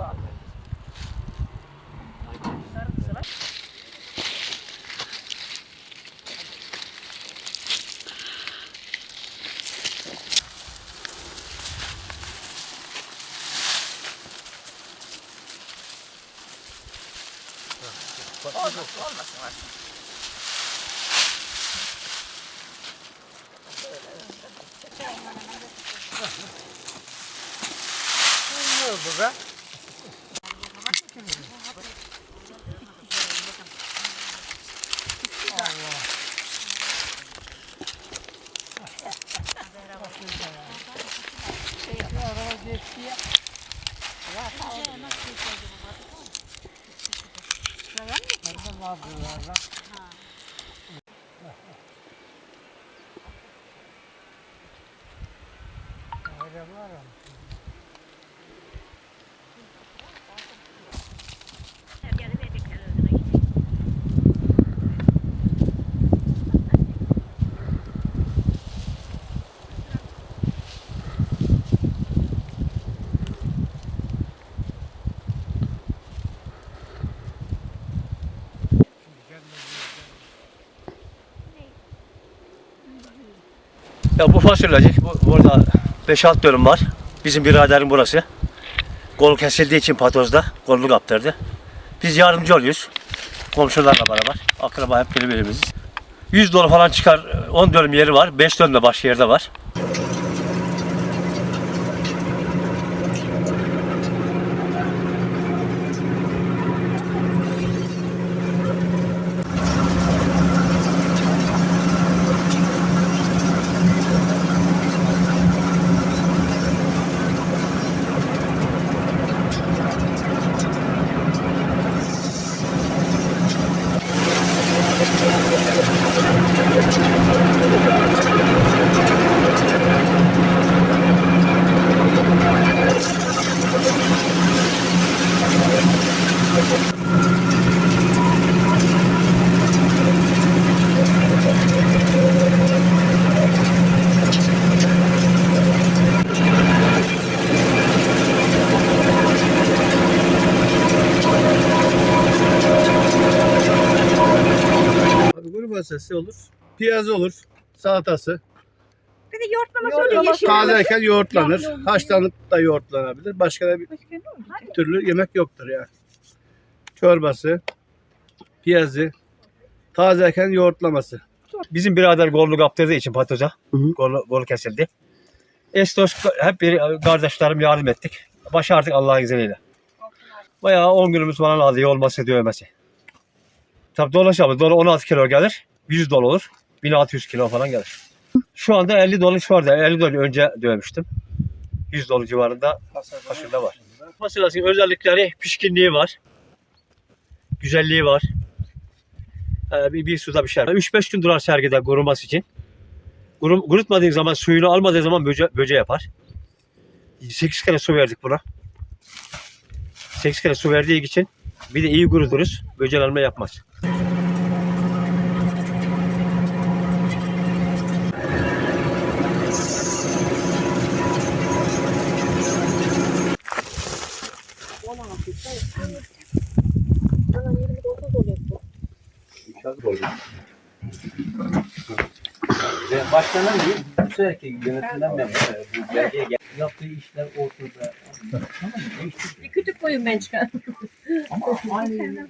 Olmasın olmasın. olmasın. Ne oldu be? Var ama. Ya bu fasulyecik, bu, burada 5-6 dönüm var. Bizim biraderin burası. Kol kesildiği için patozda, kolunu kaptırdı. Biz yardımcı oluyoruz. Komşularla beraber. Akraba hep birbirimiziz. 100 dolu falan çıkar, 10 dönüm yeri var. 5 dönüm de başka yerde var. Fasulyesi olur. Piyazı olur. Salatası. Bir de yoğurtlaması oluyor yeşil. Tazeyken yoğurtlanır. Haşlanıp da yoğurtlanabilir. Başka da bir türlü yemek yoktur yani. Çorbası, piyazı, tazeyken yoğurtlaması. Bizim birader kolunu kaptırdığı için patoza. Kolu, kolu kesildi. Estos hep bir kardeşlerim yardım ettik. Başardık Allah'ın izniyle. Bayağı 10 günümüz falan aldı olması dövmesi. Tabii dolaşamaz. Dolu 16 kilo gelir. 100 dolu olur. 1600 kilo falan gelir. Şu anda 50 dolu anda 50 dolu önce dövmüştüm. 100 dolu civarında fasulye var. Fasulyesinin özellikleri pişkinliği var. Güzelliği var. Ee, bir, bir suda pişer. 3-5 gün durar sergide kuruması için. Kurum, kurutmadığın zaman suyunu almadığı zaman böce, böce yapar. 8 kere su verdik buna. 8 kere su verdiği için bir de iyi kuruturuz. Böcelenme yapmaz. Başkanım değil, bu seferki yönetimden memnun. Bu belgeye gel- Yaptığı işler ortada. Tamam mı? Bir kütük koyun ben çıkar. Ama aynı